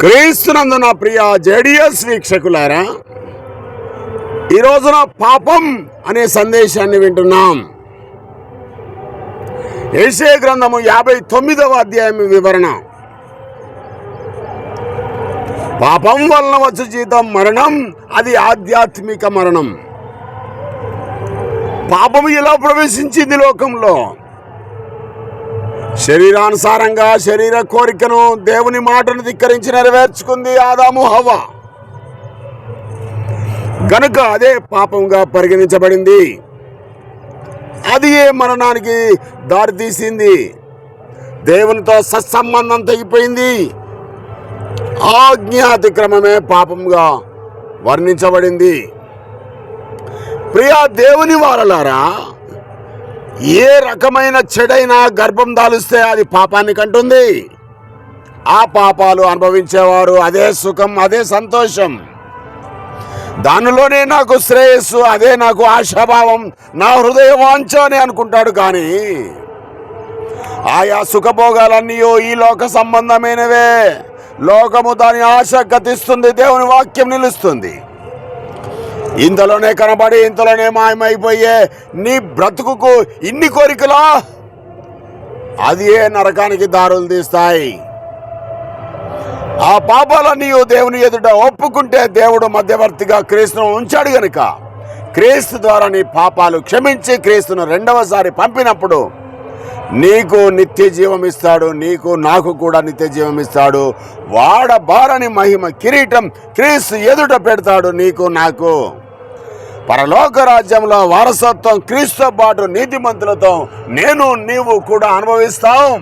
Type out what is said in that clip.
క్రీస్తునందు నా ప్రియ జేడిఎస్ వీక్షకులారా ఈ రోజున పాపం అనే సందేశాన్ని వింటున్నాం. ఏసే గ్రంథము యాభై తొమ్మిదవ అధ్యాయం వివరణ. పాపం వలన వచ్చు జీతం మరణం అది ఆధ్యాత్మిక మరణం. పాపము ఇలా ప్రవేశించింది లోకంలో? శరీరానుసారంగా శరీర కోరికను దేవుని మాటను ధిక్కరించి నెరవేర్చుకుంది ఆదాము హవ్వ. గనుక అదే పాపంగా పరిగణించబడింది. అది ఏ మరణానికి దారితీసింది దేవునితో సత్సంబంధం తెగిపోయింది. ఆజ్ఞాతిక్రమమే పాపంగా వర్ణించబడింది. ప్రియా దేవుని వారలారా ఏ రకమైన చెడైన గర్భం దాలుస్తే అది పాపాన్ని కంటుంది. ఆ పాపాలు అనుభవించేవారు అదే సుఖం అదే సంతోషం. దానిలోనే నాకు శ్రేయస్సు అదే నాకు ఆశాభావం నా హృదయ వాంఛ అని అనుకుంటాడు కానీ ఆయా సుఖభోగాలన్నీ ఈ లోక సంబంధమైనవే. లోకము దాని ఆశ గతిస్తుంది దేవుని వాక్యం నిలుస్తుంది. ఇంతలోనే కనబడి ఇంతలోనే మాయమైపోయే నీ బ్రతుకుకు ఇన్ని కోరికలా? అది ఏ నరకానికి దారులు తీస్తాయి. ఆ నీవు దేవుని ఎదుట ఒప్పుకుంటే దేవుడు మధ్యవర్తిగా క్రీస్తును ఉంచాడు గనుక క్రీస్తు ద్వారా నీ పాపాలు క్షమించి క్రీస్తును రెండవసారి పంపినప్పుడు నీకు నిత్య జీవం ఇస్తాడు నీకు నాకు కూడా నిత్య జీవం ఇస్తాడు. వాడబారని మహిమ కిరీటం క్రీస్తు ఎదుట పెడతాడు నీకు నాకు. పరలోక రాజ్యంలో వారసత్వం క్రీస్తు పాటు నీతిమంతులతో నేను నీవు కూడా అనుభవిస్తాం.